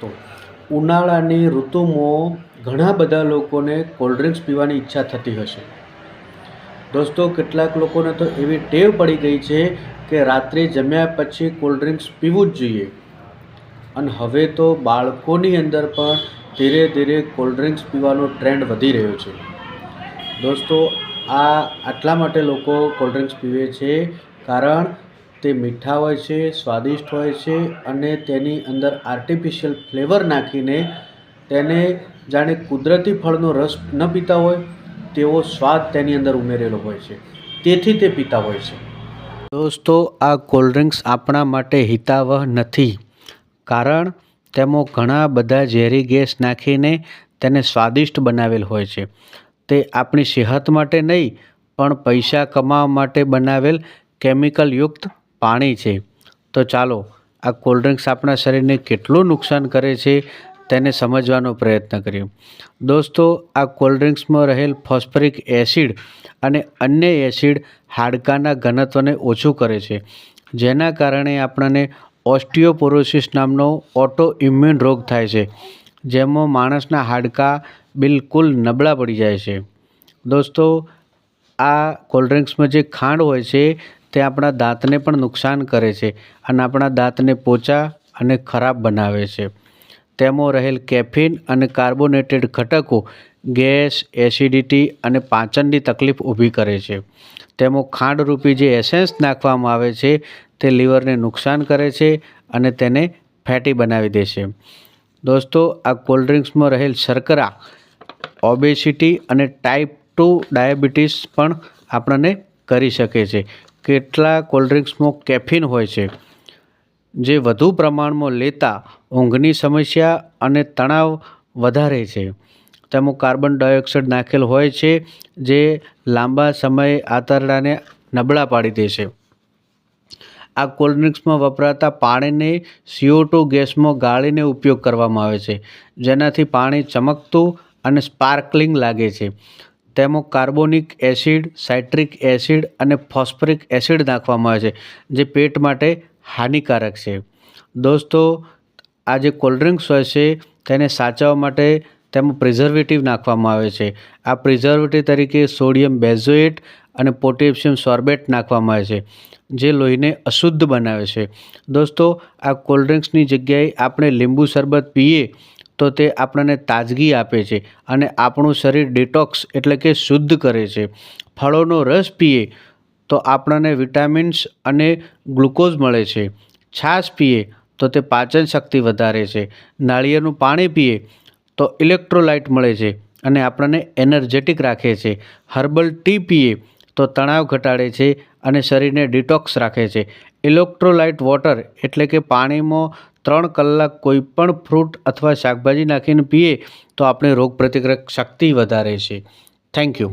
તો ઉનાળાની ઋતુમાં ઘણા બધા લોકોને કોલ્ડ ડ્રિંક્સ પીવાની ઈચ્છા થતી હશે. દોસ્તો, કેટલાક લોકોને તો એવી ટેવ પડી ગઈ છે કે રાત્રે જમ્યા પછી કોલ્ડ ડ્રિંક્સ પીવું જ જોઈએ. અને હવે તો બાળકોની અંદર પણ ધીરે ધીરે કોલ્ડ ડ્રિંક્સ પીવાનો ટ્રેન્ડ વધી રહ્યો છે. દોસ્તો, આ આટલા માટે લોકો કોલ્ડ ડ્રિંક્સ પીવે છે કારણ તે મીઠા હોય છે, સ્વાદિષ્ટ હોય છે અને તેની અંદર આર્ટિફિશિયલ ફ્લેવર નાખીને તેને જાણે કુદરતી ફળનો રસ ન પીતા હોય, તેવો સ્વાદ તેની અંદર ઉમેરેલો હોય છે. તેથી તે પીતા હોય છે. દોસ્તો, આ કોલ્ડ ડ્રિંક્સ આપણા માટે હિતાવહ નથી. કારણ તેમાં ઘણા બધા ઝેરી ગેસ નાખીને તેને સ્વાદિષ્ટ બનાવેલ હોય છે. તે આપણી સેહત માટે નહીં, પણ પૈસા કમાવા માટે બનાવેલ કેમિકલયુક્ત પાણી છે. તો ચાલો, આ કોલ્ડ ડ્રિંક્સ આપણા શરીરને કેટલું નુકસાન કરે છે તેને સમજવાનો પ્રયત્ન કરીએ. દોસ્તો, આ કોલ્ડ ડ્રિંક્સમાં રહેલ ફોસ્ફરિક એસિડ અને અન્ય એસિડ હાડકાના ઘનત્વને ઓછું કરે છે, જેના કારણે આપણને ઓસ્ટિયોપોરોસિસ નામનો ઓટો ઇમ્યુન રોગ થાય છે, જેમાં માણસના હાડકાં બિલકુલ નબળા પડી જાય છે. દોસ્તો, આ કોલ્ડ ડ્રિંક્સમાં જે ખાંડ હોય છે તે આપણા દાંતને પણ નુકસાન કરે છે અને આપણા દાંતને પોચા અને ખરાબ બનાવે છે. તેમાં રહેલ કેફીન અને કાર્બોનેટેડ ઘટકો ગેસ, એસિડિટી અને પાચનની તકલીફ ઊભી કરે છે. તેમાં ખાંડરૂપી જે એસેન્સ નાખવામાં આવે છે તે લીવરને નુકસાન કરે છે અને તેને ફેટી બનાવી દે છે. દોસ્તો, આ કોલ્ડ ડ્રિંક્સમાં રહેલ શર્કરા, ઓબેસિટી અને ટાઈપ ટુ ડાયાબિટીસ પણ આપણને કરી શકે છે. કેટલા કોલ્ડ્રિંક્સમાં કેફિન હોય છે? જે વધુ પ્રમાણમાં લેતા ઊંઘની સમસ્યા અને તણાવ વધારે છે. તેમાં કાર્બન ડાયોક્સાઇડ નાખેલ હોય છે, જે લાંબા સમયે આંતરડાને નબળા પાડી દે છે. આ કોલ્ડ ડ્રિંક્સમાં વપરાતા પાણીને સીઓ ટુ ગેસમાં ગાળીને ઉપયોગ કરવામાં આવે છે, જેનાથી પાણી ચમકતું અને સ્પાર્કલિંગ લાગે છે. તેમાં કાર્બોનિક એસિડ, સાઇટ્રિક એસિડ અને ફોસ્ફરિક એસિડ નાખવામાં આવે છે, જે પેટ માટે હાનિકારક છે. દોસ્તો, આ જે કોલ્ડ્રિંક્સ હોય છે, તેને સાચવવા માટે તેમાં પ્રિઝર્વેટિવ નાખવામાં આવે છે. આ પ્રિઝર્વેટિવ તરીકે સોડિયમ બેઝોએટ અને પોટેશિયમ સોર્બેટ નાખવામાં આવે છે, જે લોહીને અશુદ્ધ બનાવે છે. દોસ્તો, આ કોલ્ડ્રિંક્સની જગ્યાએ આપણે લીંબુ શરબત પીએ તો તે આપણને તાજગી આપે છે અને આપણું શરીર ડિટોક્સ એટલે કે શુદ્ધ કરે છે. ફળોનો રસ પીએ તો આપણને વિટામિન્સ અને ગ્લુકોઝ મળે છે. છાશ પીએ તો તે પાચન શક્તિ વધારે છે. નાળિયેરનું પાણી પીએ તો ઇલેક્ટ્રોલાઇટ મળે છે અને આપણને એનર્જેટિક રાખે છે. હર્બલ ટી પીએ તો તણાવ ઘટાડે છે અને શરીરને ડિટોક્સ રાખે છે. ઇલેક્ટ્રોલાઇટ વોટર એટલે કે પાણીમાં ત્રણ કલાક કોઈ પણ ફ્રૂટ અથવા શાકભાજી નાખીને પીએ તો આપણે રોગ પ્રતિકારક શક્તિ વધારે છે. Thank you